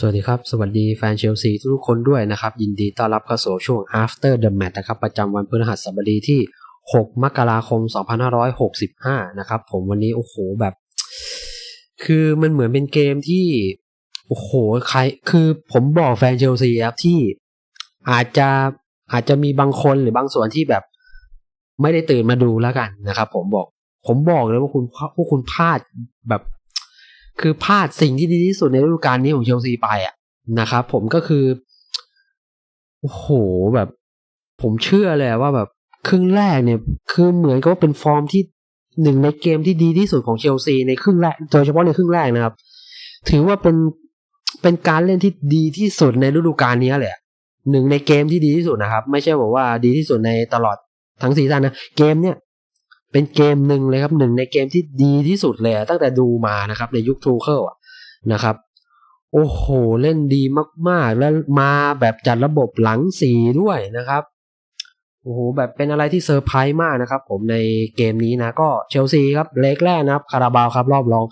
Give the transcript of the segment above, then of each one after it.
สวัสดีครับ สวัสดีแฟนเชลซีทุกคนด้วยนะครับ ยินดีต้อนรับเข้าสู่ช่วง after the match นะครับ ประจำวันพฤหัสบดีที่ 6 มกราคม 2565 นะครับ ผมวันนี้ โอ้โหแบบ คือมันเหมือนเป็นเกมที่ โอ้โห ใคร คือผมบอกแฟนเชลซีครับที่อาจจะอาจจะมีบางคนหรือบางส่วนที่แบบ ไม่ได้ตื่นมาดูแล้วกันนะครับ ผมบอก ผมบอกเลยว่าคุณพวกคุณพลาดแบบ คือพลาดสิ่งที่ดีที่สุดในฤดูกาลนี้ของเชลซีไปอะนะครับผมก็คือโอ้โหแบบ ผมเชื่อเลยว่าแบบครึ่งแรกเนี่ยคือเหมือนกับว่าเป็นฟอร์มที่หนึ่งในเกมที่ดีที่สุดของเชลซีในครึ่งแรกโดยเฉพาะในครึ่งแรกนะครับ ถือว่าเป็นเป็นการเล่นที่ดีที่สุดในฤดูกาลนี้แหละหนึ่งในเกมที่ดีที่สุดนะครับ ไม่ใช่บอกว่าดีที่สุดในตลอดทั้งซีซั่นนะเกมเนี่ย เป็นเกมหนึ่งเลยครับหนึ่งในเกมที่ดีที่สุดเลยตั้งแต่ดูมานะครับในยุคทูเคิลนะครับ โอ้โห เล่นดีมากๆ แล้วมาแบบจัดระบบหลังสีด้วยนะครับโอ้โหแบบเป็นอะไรที่เซอร์ไพรส์มากนะครับ ผมในเกมนี้นะก็เชลซีครับเล็กแรกนะครับคาราบาวครับรอบรอง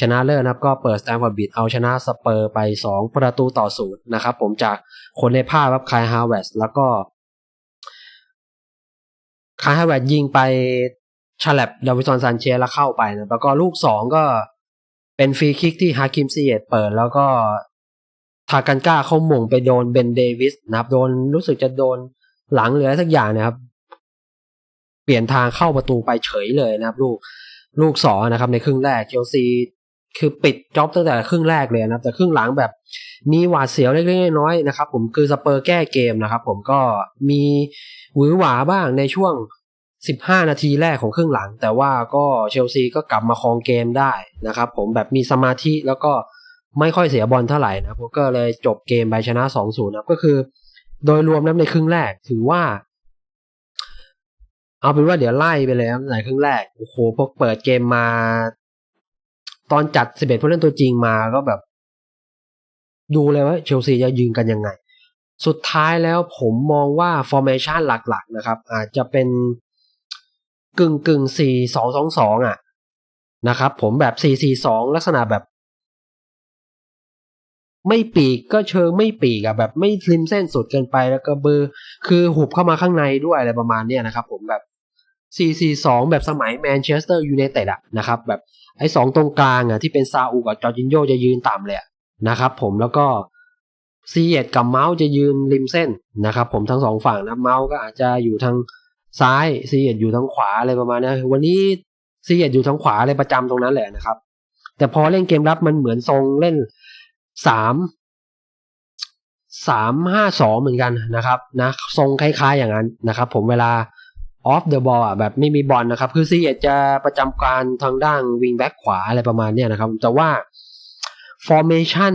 ชนะเลิศนะครับ ก็เปิดสแตนฟอร์ดบิดเอาชนะสเปอร์ไป 2 ประตูต่อศูนย์นะครับ ผมจากคนในภาพครับคายฮาวเวสแล้วก็คายฮาวเวสยิงไป ฉลับดาวิสันซันเชสแล้วเข้าไปนะแล้วก็ลูกสองก็เป็นฟรีคิกที่ฮาคิมซีเอตเปิด แล้วก็ทากันก้าเข้าหม่งไปโดนเบนเดวิสนะครับ โดนรู้สึกจะโดนหลังเหลือสักอย่างนะครับ เปลี่ยนทางเข้าประตูไปเฉยเลยนะครับ ลูกลูกสองนะครับ ในครึ่งแรกเชลซีคือปิดจ็อบตั้งแต่ครึ่งแรกเลยนะครับ แต่ครึ่งหลังแบบมีหวาดเสียวเล็กๆน้อยๆนะครับ ผมคือสเปอร์แก้เกมนะครับ ผมก็มีหวือหวาบ้างในช่วง 15 นาทีแรกของครึ่งหลัง แต่ว่าก็เชลซีก็กลับมาครองเกมได้นะครับ ผมแบบมีสมาธิแล้วก็ไม่ค่อยเสียบอลเท่าไหร่นะผมก็เลยจบเกมไปชนะ 2-0นะก็คือ โดยรวมแล้วในครึ่งแรกถือว่า เอาเป็นว่าเดี๋ยวไล่ไปเลยครับในครึ่งแรกโอ้โหพอเปิดเกมมา ตอนจัด 11ผู้เล่นตัวจริงมาก็แบบ ดูเลยว่าเชลซีจะยืนกันยังไง สุดท้ายแล้วผมมองว่าฟอร์เมชันหลัก ๆ นะครับ อาจจะเป็น กึ่งกึ่งสี่สองสองสองอะนะครับผมแบบสี่สี่สองลักษณะแบบ ไม่ปีกก็เชิงไม่ปีกอะแบบไม่ริมเส้นสุดเกินไปแล้วก็เบอร์ คือหุบเข้ามาข้างในด้วยอะไรประมาณเนี้ยนะครับผมแบบสี่สี่สองแบบสมัยแมนเชสเตอร์ยูไนเต็ดอะนะครับแบบไอ้สองตรงกลางอะที่เป็นซาอูกับจอร์จินโยจะยืนต่ำเลยนะครับผมแล้วก็ซีเอ็ดกับเมาส์จะยืนริมเส้นนะครับผมทั้งสองฝั่งนะเมาส์ก็อาจจะอยู่ทาง ซ้ายซีเอ็ดอยู่ทางขวาอะไรประมาณนี้วันนี้ซีเอ็ดอยู่ทางขวาอะไรประจำตรงนั้นแหละนะครับ แต่พอเล่นเกมรับมันเหมือนทรงเล่นสามสามห้าสองเหมือนกันนะครับนะทรงคล้ายๆอย่างนั้นนะครับ ผมเวลาออฟเดอะบอลอะแบบไม่มีบอลนะครับ คือซีเอ็ดจะประจำการทางด้านวิงแบ็กขวาอะไรประมาณเนี้ยนะครับ แต่ว่าฟอร์เมชัน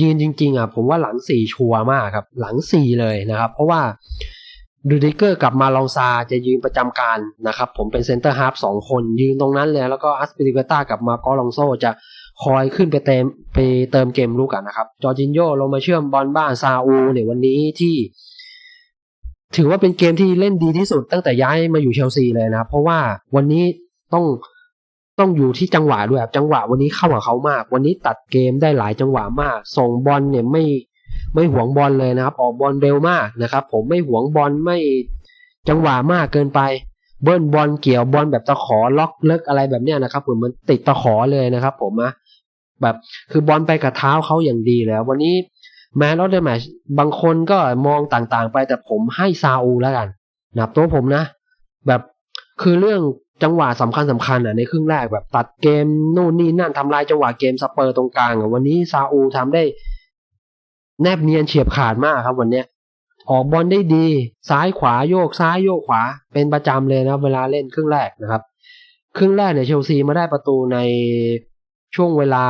ยืนจริง ๆอะผมว่าหลังสี่ชัวร์มากครับ หลังสี่เลยนะครับ เพราะว่า ดูดิเกอร์กลับมาลองซาจะยืนประจำการนะครับ ผมเป็นเซนเตอร์ฮาร์ฟสองคนยืนตรงนั้นเลย แล้วก็อัสปิริเกต้ากับมาโกลองโซจะคอยขึ้นไปเติมไปเติมเกมลูกกันนะครับ จอร์จินโยลงมาเชื่อมบอลบ้านซาอูเนี่ยวันนี้ที่ ถือว่าเป็นเกมที่เล่นดีที่สุดตั้งแต่ย้ายมาอยู่เชลซีเลยนะเพราะว่าวันนี้ต้องต้องอยู่ที่จังหวะด้วยจังหวะวันนี้เข้ากับเขามาก วันนี้ตัดเกมได้หลายจังหวะมาก ส่งบอลเนี่ยไม่ ไม่หวงบอลเลยนะครับ ออกบอลเร็วมากนะครับ ผมไม่หวงบอลไม่จังหวะมากเกินไป เบิ้ลบอลเกี่ยวบอลแบบตะขอล็อกเลิกอะไรแบบเนี้ยนะครับผมมันติดตะขอเลยนะครับ ผมนะแบบคือบอลไปกับเท้าเขาอย่างดีแล้ว วันนี้แม้รถเดอร์แมชบางคนก็มองต่างๆ ไปแต่ผมให้ซาอูแล้วกันนะตัวผมนะ แบบคือเรื่องจังหวะสำคัญสำคัญอะในครึ่งแรกแบบตัดเกมนู่นนี่นั่นทำลายจังหวะเกมสเปอร์ตรงกลางอะวันนี้ซาอูทำได้ แนบเนียนเฉียบขาดมากครับวันเนี้ยออกบอลได้ดี ซ้ายขวาโยกซ้ายโยกขวา เป็นประจำเลยนะเวลาเล่นครึ่งแรกนะครับ ครึ่งแรกเนี่ยเชลซีมาได้ประตูในช่วงเวลา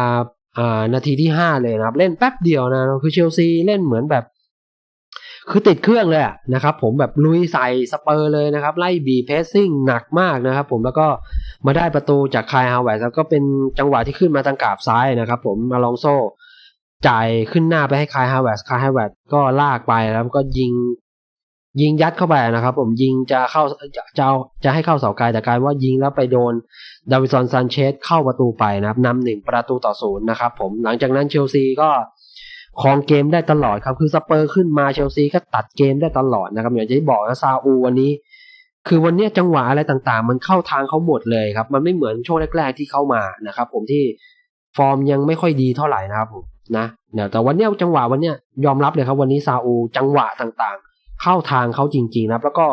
อ่านาทีที่ห้าเลยนะครับ เล่นแป๊บเดียวนะคือเชลซีเล่นเหมือนแบบ คือติดเครื่องเลยนะครับ ผมแบบลุยใส่สเปอร์เลยนะครับ ไล่บีเพสซิ่งหนักมากนะครับ ผมแล้วก็มาได้ประตูจากคายฮาวเวร์แล้วก็เป็นจังหวะที่ขึ้นมาทางกาบซ้ายนะครับ ผมมาลองโซ จ่ายขึ้นหน้าไปให้คายฮาวเวร์คายฮาวเวร์ก็ลากไปแล้วก็ยิง ยิงยัดเข้าไปนะครับ ผมยิงจะเข้าจะจะจะให้เข้าเสาไกลแต่กลายว่ายิงแล้วไปโดนดาวิสันซันเชสเข้าประตูไปนะครับนำหนึ่งประตูต่อศูนย์นะครับผมหลังจากนั้นเชลซีก็ครองเกมได้ตลอดครับ คือสเปอร์ขึ้นมาเชลซีก็ตัดเกมได้ตลอดนะครับอย่างที่บอกนะซาอูวันนี้ คือวันนี้จังหวะอะไรต่างๆ มันเข้าทางเขาหมดเลยครับ มันไม่เหมือนช่วงแรก ๆที่เข้ามานะครับ ผมที่ฟอร์มยังไม่ค่อยดีเท่าไหร่นะครับผม นะเนี่ยแต่วันนี้จังหวะวันนี้ยอมรับเลยครับวันนี้ซาอูจังหวะต่างๆ เข้าทางเขาจริงๆนะแล้วก็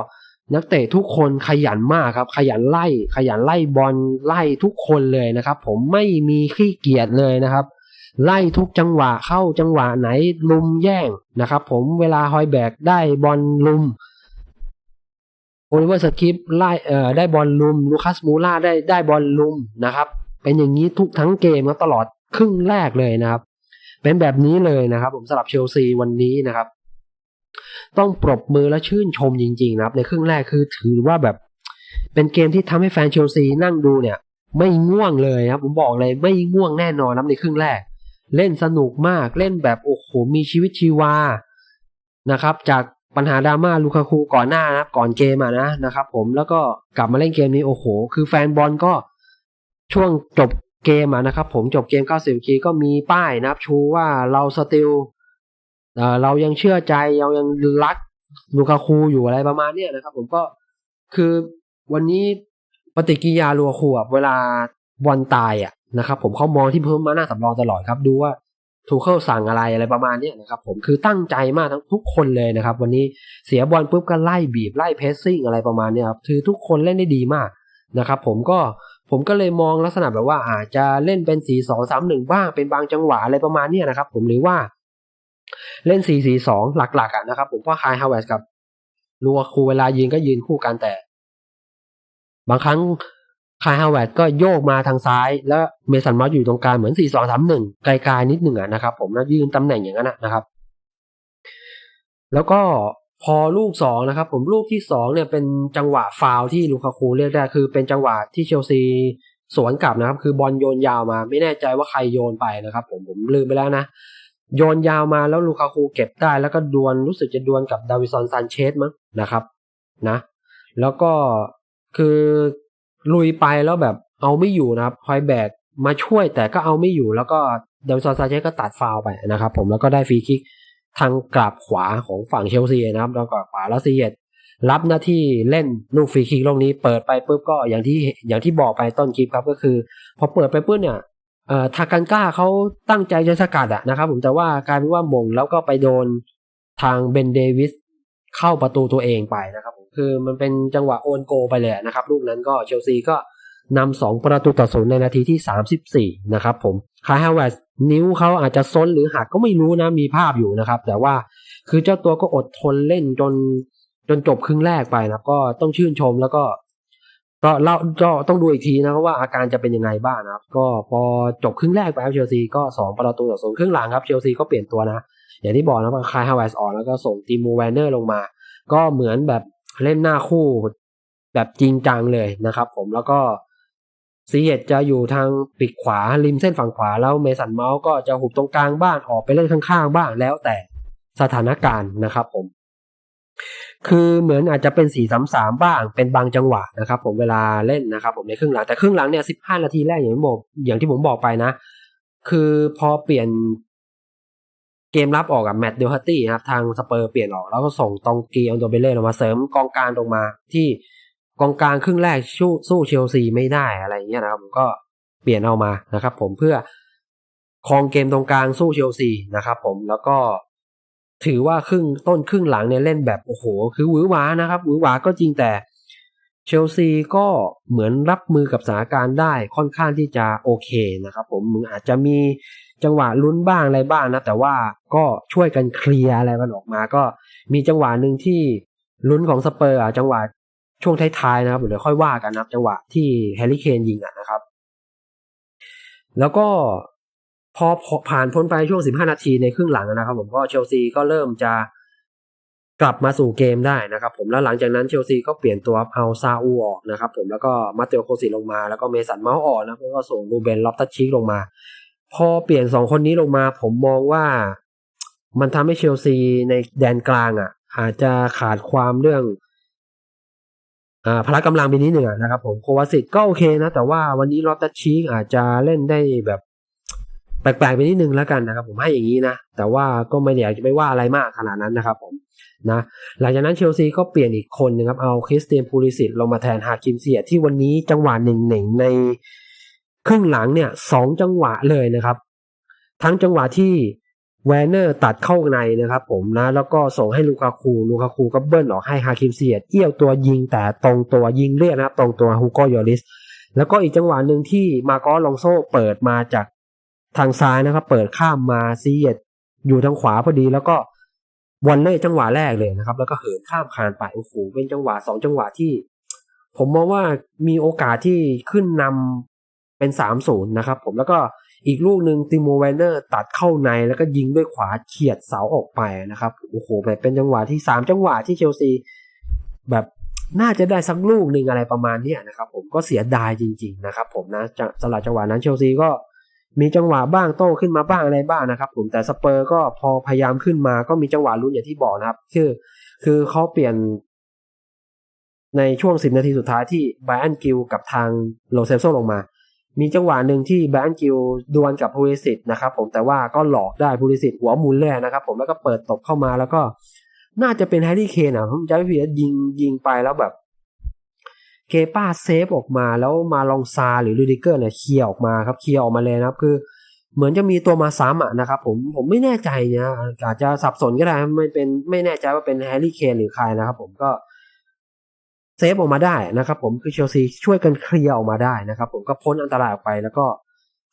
นักเตะทุกคนขยันมากครับ ขยันไล่ ขยันไล่บอลไล่ทุกคนเลยนะครับ ผมไม่มีขี้เกียจเลยนะครับ ไล่ทุกจังหวะเข้าจังหวะไหนลุมแย่งนะครับ ผมเวลาฮอยแบกได้บอลลุมโอลิเวอร์สกิปไล่เอ่อได้บอลลุมลูคัสมูล่าได้ได้บอลลุมนะครับ เป็นอย่างนี้ทุกทั้งเกมตลอดครึ่งแรกเลยนะครับ เป็นแบบนี้เลยนะครับ ผมสำหรับเชลซีวันนี้นะครับ ต้องปรบมือและชื่นชมจริง ๆ นะครับ ในครึ่งแรกคือถือว่าแบบ เป็นเกมที่ทำให้แฟนเชลซีนั่งดูเนี่ย ไม่ง่วงเลยครับ ผมบอกเลยไม่ง่วงแน่นอนนะในครึ่งแรก เล่นสนุกมากเล่นแบบโอ้โหมีชีวิตชีวานะครับ จากปัญหาดราม่าลูคาคูก่อนหน้านะก่อนเกมอะนะนะครับ ผมแล้วก็กลับมาเล่นเกมนี้โอ้โห คือแฟนบอลก็ช่วงจบ เกมอะนะครับผมจบเกม 90นาทีก็มีป้ายนะครับ ชูว่าเราสติลเอ่อเรายังเชื่อใจเรายังรักลูคาคูอยู่อะไรประมาณเนี้ยนะครับ ผมก็คือวันนี้ปฏิกิริยาลูคาคูอะเวลาบอลตายอะนะครับผมเขามองที่เพิ่มมาหน้าสำรองตลอดครับ ดูว่าทูเคิลสั่งอะไรอะไรประมาณเนี้ยนะครับผมคือตั้งใจมากทั้งทุกคนเลยนะครับ วันนี้เสียบอลปุ๊บก็ไล่บีบไล่เพสซิ่งอะไรประมาณเนี้ยครับคือทุกคนเล่นได้ดีมากนะครับ ผมก็ ผมก็เลยมองลักษณะแบบว่าอาจจะเล่นเป็นสี่สองสามหนึ่งบ้างเป็นบางจังหวะอะไรประมาณนี้นะครับ ผมหรือว่าเล่นสี่สี่สองหลักๆอะนะครับ ผมว่าคายฮาวเวสกับลูอาคูเวลายืนก็ยืนคู่กันแต่ บางครั้งคายฮาวเวสก็โยกมาทางซ้าย แล้วเมสันมอสอยู่ตรงกลางเหมือนสี่สองสามหนึ่งไกลๆนิดหนึ่งอะนะครับ ผมนะยืนตำแหน่งอย่างนั้นนะครับ แล้วก็ พอลูกสองนะครับผมลูกที่สองเนี่ยเป็นจังหวะฟาวที่ลูคาคูเรียกได้คือเป็นจังหวะที่เชลซีสวนกลับนะครับ คือบอลโยนยาวมา ไม่แน่ใจว่าใครโยนไปนะครับ ผมผมลืมไปแล้วนะ โยนยาวมาแล้วลูคาคูเก็บได้ แล้วก็ดวลรู้สึกจะดวลกับดาวิสันซานเชสมั้งนะครับนะ แล้วก็คือลุยไปแล้วแบบเอาไม่อยู่นะครับคอยแบกมาช่วยแต่ก็เอาไม่อยู่แล้วก็ดาวิสันซานเชสก็ตัดฟาวไปนะครับ ผมแล้วก็ได้ฟรีคิก ทางกราบขวาของฝั่งเชลซีนะครับทางกราบขวาแล้วซีเยตรับหน้าที่เล่นลูกฟรีคิกลูกนี้เปิดไปปุ๊บก็อย่างที่อย่างที่บอกไปต้นคลิปครับก็คือ พอเปิดไปปุ๊บเนี่ยเอ่อทากันก้าเขาตั้งใจจะสกัดอะนะครับผมแต่ว่ากลายเป็นว่ามงแล้วก็ไปโดนทางเบนเดวิสเข้าประตูตัวเองไปนะครับผมคือมันเป็นจังหวะโอนโกไปเลยนะครับ ลูกนั้นก็เชลซีก็ นำสองประตูต่อศูนย์ในนาทีที่สามสิบสี่นะครับผมคาฮาวสนิ้วเขาอาจจะซ้นหรือหักก็ไม่รู้นะมีภาพอยู่นะครับ แต่ว่าคือเจ้าตัวก็อดทนเล่นจนจนจบครึ่งแรกไปนะก็ต้องชื่นชมแล้วก็ ก็เล่าก็ต้องดูอีกทีนะว่าอาการจะเป็นยังไงบ้างนะครับ ก็พอจบครึ่งแรกไปเชลซีก็สองประตูต่อศูนย์ครึ่งหลังครับเชลซีก็เปลี่ยนตัวนะ อย่างที่บอกนะคายฮาวเวสออกแล้วก็ส่งติมูแวนเนอร์ลงมา ก็เหมือนแบบเล่นหน้าคู่แบบจริงจังเลยนะครับ ผมแล้วก็ ซีเอตจะอยู่ทางปีกขวาริมเส้นฝั่งขวาแล้วเมสันเมาส์ก็จะหุบตรงกลางบ้านออกไปเล่นข้างๆบ้างแล้วแต่สถานการณ์นะครับผม คือเหมือนอาจจะเป็นสี่สามสามบ้างเป็นบางจังหวะนะครับผมเวลาเล่นนะครับผมในครึ่งหลังแต่ครึ่งหลังเนี่ยสิบห้านาทีแรกอย่างที่บอกอย่างที่ผมบอกไปนะ คือพอเปลี่ยนเกมรับออกกับแมตต์เดลฮัตตี้นะครับทางสเปอร์เปลี่ยนออกแล้วก็ส่งตองกีองโดเบเล่ลงมาเสริมกองกางลงมาที่ กองกลางครึ่งแรกสู้สู้เชลซีไม่ได้อะไรเงี้ยนะครับผมก็เปลี่ยนเอามานะครับ ผมเพื่อครองเกมตรงกลางสู้เชลซีนะครับผมแล้วก็ถือว่าครึ่งต้นครึ่งหลังเนี่ยเล่นแบบโอ้โห คือหวือหวานะครับหวือหวาก็จริงแต่เชลซีก็เหมือนรับมือกับสถานการณ์ได้ค่อนข้างที่จะโอเคนะครับ ผมมึงอาจจะมีจังหวะลุ้นบ้างอะไรบ้างนะแต่ว่าก็ช่วยกันเคลียร์อะไรกันออกมา ก็มีจังหวะหนึ่งที่ลุ้นของสเปอร์อะจังหวะ ช่วงท้ายๆนะครับเดี๋ยวค่อยว่ากันนะครับ จังหวะที่แฮร์รี่เคนยิงอะนะครับ แล้วก็พอผ่านพ้นไปช่วง 15 นาทีในครึ่งหลังนะครับ ผมก็เชลซีก็เริ่มจะกลับมาสู่เกมได้นะครับ ผมแล้วหลังจากนั้นเชลซีก็เปลี่ยนตัวเอาซาอูออกนะครับ ผมแล้วก็มาเตโอโคซิลงมา แล้วก็เมสันเมาส์ออกนะแล้วก็ส่งรูเบนล็อบตัชชิกลงมา พอเปลี่ยนสองคนนี้ลงมา ผมมองว่ามันทำให้เชลซีในแดนกลางอะ อาจจะขาดความเรื่อง พละกำลังไปนิดหนึ่งนะครับผมโควาสิตก็โอเคนะ แต่ว่าวันนี้ลอตตชชีกอาจจะเล่นได้แบบแปลกๆไปนิดนึงแล้วกันนะครับ ผมให้อย่างนี้นะ แต่ว่าก็ไม่อยากจะไปว่าอะไรมากขนาดนั้นนะครับผมนะหลังจากนั้นเชลซีก็เปลี่ยนอีกคนนึงครับ เอาคริสเตียนพูลิสิตลงมาแทนฮาคิมเซียที่วันนี้จังหวะหนึ่งหนึ่งในครึ่งหลังเนี่ยสองจังหวะเลยนะครับ ทั้งจังหวะที่ แวนเนอร์ตัดเข้าในนะครับผมนะแล้วก็ส่งให้ลูกาคูลูกาคูก็เบิ้ลออกให้ฮาคิมเซียเอี้ยวตัวยิงแต่ตรงตัวยิงเรียกนะครับ ตรงตัวฮูโกยอริส แล้วก็อีกจังหวะหนึ่งที่มาโกลองโซเปิดมาจากทางซ้ายนะครับ เปิดข้ามมาซีเยตอยู่ทางขวาพอดีแล้วก็วอลเล่จังหวะแรกเลยนะครับ แล้วก็เหินข้ามคานไปโอ้โหเป็นจังหวะสองจังหวะที่ ผมมองว่ามีโอกาสที่ขึ้นนำเป็นสามศูนย์นะครับ ผมแล้วก็ อีกลูกหนึ่งติโมแวนเนอร์ตัดเข้าในแล้วก็ยิงด้วยขวาเฉียดเสาออกไปนะครับโอ้โหแบบเป็นจังหวะที่สามจังหวะที่เชลซี แบบน่าจะได้สักลูกหนึ่งอะไรประมาณนี้นะครับผมก็เสียดายจริง ๆ นะครับ ผมนะจะสลับจังหวะนั้นเชลซีก็มีจังหวะบ้างโต้ขึ้นมาบ้างอะไรบ้างนะครับ ผมแต่สเปอร์ก็พอพยายามขึ้นมาก็มีจังหวะลุ้นอย่างที่บอกนะครับ คือ คือเขาเปลี่ยนในช่วงสิบนาทีสุดท้ายที่ไบรอันกิลกับทางโลเซลโซลงมา มีจังหวะหนึ่งที่ไบรนกิลดวลกับพูลิสิตนะครับผมแต่ว่าก็หลอกได้พูลิสิตหัวหมุนเลยนะครับผมแล้วก็เปิดตบเข้ามาแล้วก็น่าจะเป็นแฮร์รี่เคนอะผมจำไม่ผิดยิงยิงไปแล้วแบบ เกป้าเซฟออกมาแล้วมาลองซาหรือลูดิเกอร์เนี่ยเคลียออกมาครับเคลียออกมาเลยนะครับ คือ เหมือนจะมีตัวมาซ้ำอะนะครับผมผมไม่แน่ใจนะอาจจะสับสนก็ได้ไม่เป็นไม่แน่ใจว่าเป็นแฮร์รี่เคนหรือใครนะครับผมก็ เซฟออกมาได้นะครับผมคือเชลซีช่วยกันเคลียร์ออกมาได้นะครับผมก็พ้นอันตรายออกไปแล้วก็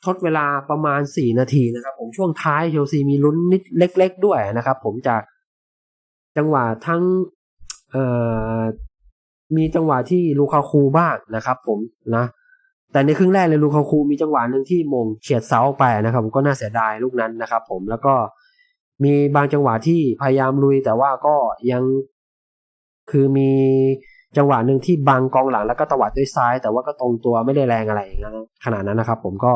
ทดเวลาประมาณสี่นาทีนะครับผมช่วงท้ายเชลซีมีลุ้นนิดเล็ก ๆ ด้วยนะครับผมจากจังหวะทั้งเอ่อมีจังหวะที่ลูคาคูบ้างนะครับผมนะ แต่ในครึ่งแรกเลยลูคาคูมีจังหวะหนึ่งที่มงเฉียดเสาออกไปนะครับผมก็น่าเสียดายลูกนั้นนะครับผมแล้วก็มีบางจังหวะที่พยายามลุยแต่ว่าก็ยังคือมี จังหวะหนึ่งที่บังกองหลังแล้วก็ตวัดด้วยซ้าย แต่ว่าก็ตรงตัวไม่ได้แรงอะไรอย่างนั้ขนาดนั้นนะครับ ผมก็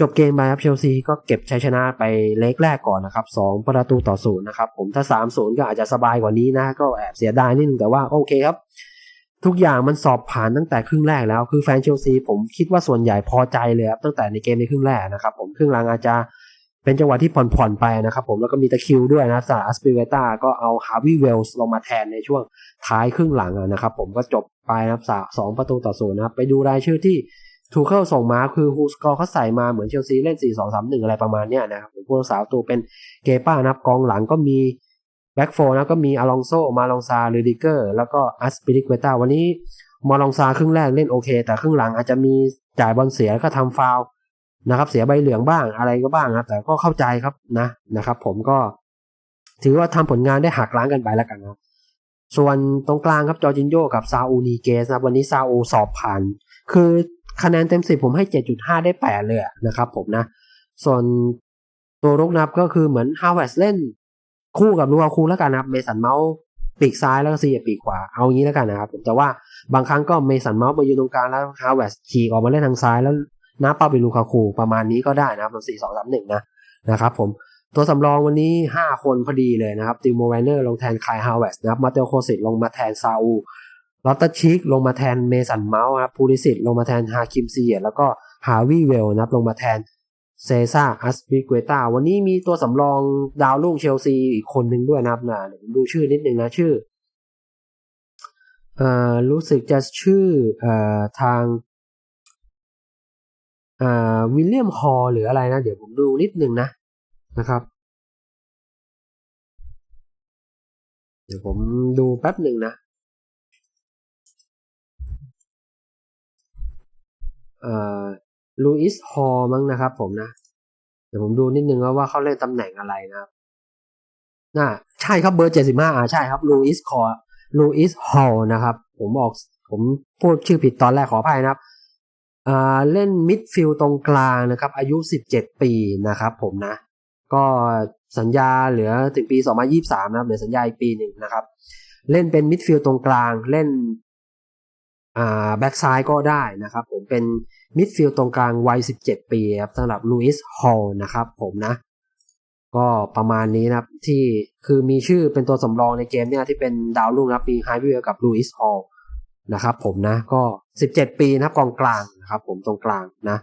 จบเกมไปครับเชลซีก็เก็บชัยชนะไปเล็กแรกก่อนนะครับสองประตูต่อศูนย์นะครับผมถ้าสามศูนย์ก็อาจจะสบายกว่านี้นะ ก็แอบเสียดายนิดนึงแต่ว่าโอเคครับ ทุกอย่างมันสอบผ่านตั้งแต่ครึ่งแรกแล้ว คือแฟนเชลซีผมคิดว่าส่วนใหญ่พอใจเลยครับตั้งแต่ในเกมในครึ่งแรกนะครับผมครึ่งหลังอาจจะ เป็นจังหวะที่ผ่อนๆไปนะครับผมแล้วก็มีตะคิวด้วยนะจาอัสเปเวต้าก็เอาฮาวิเวลส์ลงมาแทนในช่วงท้ายครึ่งหลังนะครับผมก็จบไปนะครับสองประตูต่อศูนย์นะครับไปดูรายชื่อที่ทูเคิลส่งมาคือฮูสกอร์เขาใส่มาเหมือนเชลซีเล่น 4 2 3 1 อะไรประมาณเนี้ยนะครับผมผู้รักษาตัวเป็นเกป้านะครับกองหลังก็มีแบ็กโฟนะก็มีอลองโซมาลองซาลูดิเกอร์ แล้วก็อัสปิริกเวต้าวันนี้มาลองซาครึ่งแรกเล่นโอเค แต่ครึ่งหลังอาจจะมีจ่ายบอลเสียแล้วก็ทำฟาว นะครับ เสียใบเหลืองบ้างอะไรก็บ้างครับ แต่ก็เข้าใจครับนะนะครับ ผมก็ ถือว่าทำผลงานได้หักล้างกันไปแล้วกันครับส่วนตรงกลางครับจอจินโยกับซาอูนีเกสนะวันนี้ซาอูสอบผ่าน คือคะแนนเต็มสิบผมให้เจ็ดจุดห้าได้แปดเลยนะครับ ผมนะ ส่วนตัวรุกนับก็คือเหมือนฮาวเวสเล่น คู่กับลูอาคูแล้วกันนะครับเมสันเมาส์ปีกซ้ายแล้วก็ซีปีกขวาเอางี้แล้วกันนะครับแต่ว่าบางครั้งก็เมสันเมาส์ไปยืนตรงกลางแล้วฮาวเวสขี่ออกมาเล่นทางซ้ายแล้ว น้าเป้าเป็นลูคาคูประมาณนี้ก็ได้นะครับสี่สองสามหนึ่งนะนะครับผมตัวสำรองวันนี้ห้าคนพอดีเลยนะครับติวโมแวนเนอร์ลงแทนคายฮาวเวสนะครับมาเตลโคสิตลงมาแทนซาอูลอตเตอร์ชิกลงมาแทนเมสันเมาส์ครับพูลิสิตลงมาแทนฮาคิมซีแล้วก็ฮาวิเวลนะครับลงมาแทนเซซ่าอัสปิเกตาวันนี้มีตัวสำรองดาวรุ่งเชลซีอีกคนหนึ่งด้วยนะครับนะดูชื่อนิดนึงนะชื่อเอ่อรู้สึกจะชื่อเอ่อทาง วิลเลียมฮอลหรืออะไรนะ เดี๋ยวผมดูนิดนึงนะนะครับ เดี๋ยวผมดูแป๊บหนึ่งนะลูอิสฮอลมั้งนะครับผมนะ เดี๋ยวผมดูนิดนึงว่าว่าเขาเล่นตำแหน่งอะไรนะครับน่าใช่ครับเบอร์เจ็ดสิบห้าอ่าใช่ครับลูอิสคอลูอิสฮอลนะครับ ผมออกผมพูดชื่อผิดตอนแรกขออภัยนะครับ เล่นมิดฟิลตรงกลางนะครับอายุสิบเจ็ดปีนะครับผมนะ ก็สัญญาเหลือถึงปีสองพันยี่สามนะครับเหลือสัญญาอีกปีหนึ่งนะครับ เล่นเป็นมิดฟิลตรงกลางเล่นแบ็กซ้ายก็ได้นะครับผมเป็นมิดฟิลด์ตรงกลางวัย 17 ปีครับสำหรับลูอิสฮอลนะครับผมนะ ก็ประมาณนี้นะครับที่คือมีชื่อเป็นตัวสำรองในเกมเนี่ยที่เป็นดาวรุ่งนะครับมีไฮวิเวลกับลูอิสฮอล นะครับผมนะก็ 17 ปีนะครับกองกลางนะครับผมตรงกลางนะ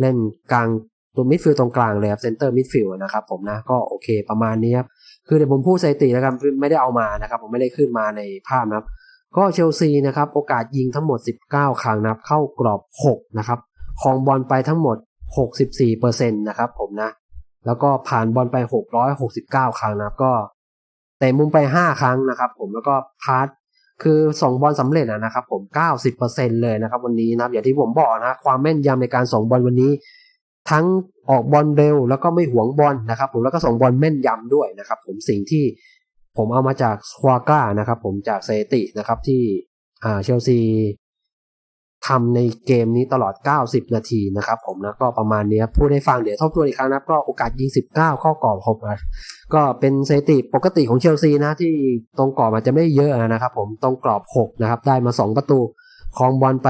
เล่นกลางตัวมิดฟิลด์ตรงกลางเลยครับเซนเตอร์มิดฟิลด์นะครับผมนะก็โอเคประมาณนี้ครับคือเดี๋ยวผมพูดสถิติแล้วกันไม่ได้เอามานะครับ ผมไม่ได้ขึ้นมาในภาพนะครับ ก็เชลซีนะครับโอกาสยิงทั้งหมด 19 ครั้งนะครับ เข้ากรอบ 6 นะครับคองบอลไปทั้งหมด 64%นะครับผมนะ แล้วก็ผ่านบอลไป 669 ครั้งนะครับ ก็เตะมุมไป 5 ครั้งนะครับ ผมแล้วก็พาส คือส่งบอลสำเร็จอะนะครับผม 90%เลยนะครับวันนี้นะอย่างที่ผมบอกนะความแม่นยำในการส่งบอลวันนี้ ทั้งออกบอลเร็วแล้วก็ไม่หวงบอลนะครับ ผมแล้วก็ส่งบอลแม่นยำด้วยนะครับ ผมสิ่งที่ผมเอามาจากควาก้านะครับ ผมจากเซตินะครับที่อ่าเชลซี ทำในเกมนี้ตลอด 90 นาทีนะครับผมนะก็ประมาณนี้พูดให้ฟังเดี๋ยวทบทวนอีกครั้งนะก็โอกาสยิง 19 เข้ากรอบ6นะก็เป็นสถิติปกติของเชลซีนะที่ตรงกรอบอาจจะไม่เยอะนะครับผมตรงกรอบ 6 นะครับ ได้มา 2 ประตูครองบอลไป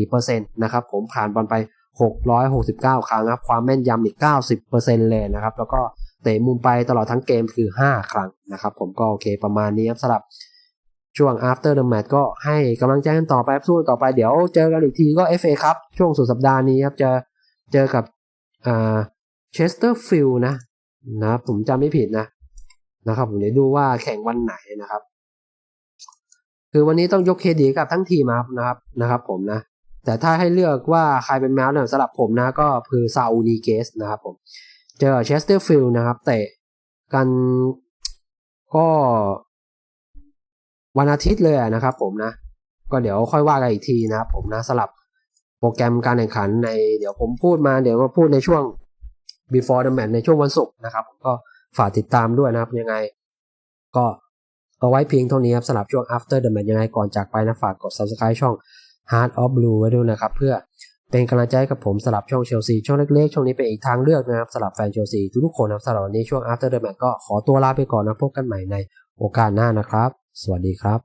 64%นะครับผมผ่านบอลไป 669 ครั้งครับ ความแม่นยำอีก 90%เลยนะครับ แล้วก็เตะมุมไปตลอดทั้งเกมคือ 5 ครั้งนะครับผมก็โอเคประมาณนี้ครับสำหรับ ช่วง after the match ก็ให้กำลังใจกันต่อไปสู้ต่อไปเดี๋ยวเจอกันอีกทีก็ FA ครับช่วงสุดสัปดาห์นี้ครับจะเจอกับอ่าเชสเตอร์ฟิลนะนะครับผมจำไม่ผิดนะนะครับผมเดี๋ยวดูว่าแข่งวันไหนนะครับ คือวันนี้ต้องยกเครดิตกับทั้งทีมนะครับนะครับ ผมนะ แต่ถ้าให้เลือกว่าใครเป็นแมวเนี่ยสำหรับผมนะก็คือซาอูนีเกสนะครับผม เจอเชสเตอร์ฟิลด์นะครับ เตะกันก็ วันอาทิตย์เลยนะครับผมนะ ก็เดี๋ยวค่อยว่ากันอีกทีนะครับผมนะสลับโปรแกรมการแข่งขันในเดี๋ยวผมพูดมาเดี๋ยวมาพูดในช่วง before the match ในช่วงวันศุกร์นะครับก็ฝากติดตามด้วยนะครับยังไง ก็เอาไว้เพียงเท่านี้ครับสำหรับช่วง after the match ยังไงก่อนจากไปนะฝากกด subscribe ช่อง Heart of Blue ไว้ด้วยนะครับ เพื่อเป็นกำลังใจกับผมสำหรับช่องเชลซีช่องเล็กๆ ช่องนี้เป็นอีกทางเลือกนะครับสำหรับแฟนเชลซีทุกๆคนนะสำหรับวันนี้ช่วง after the match ก็ขอตัวลาไปก่อนนะพบกันใหม่ในโอกาสหน้านะครับ สวัสดีครับ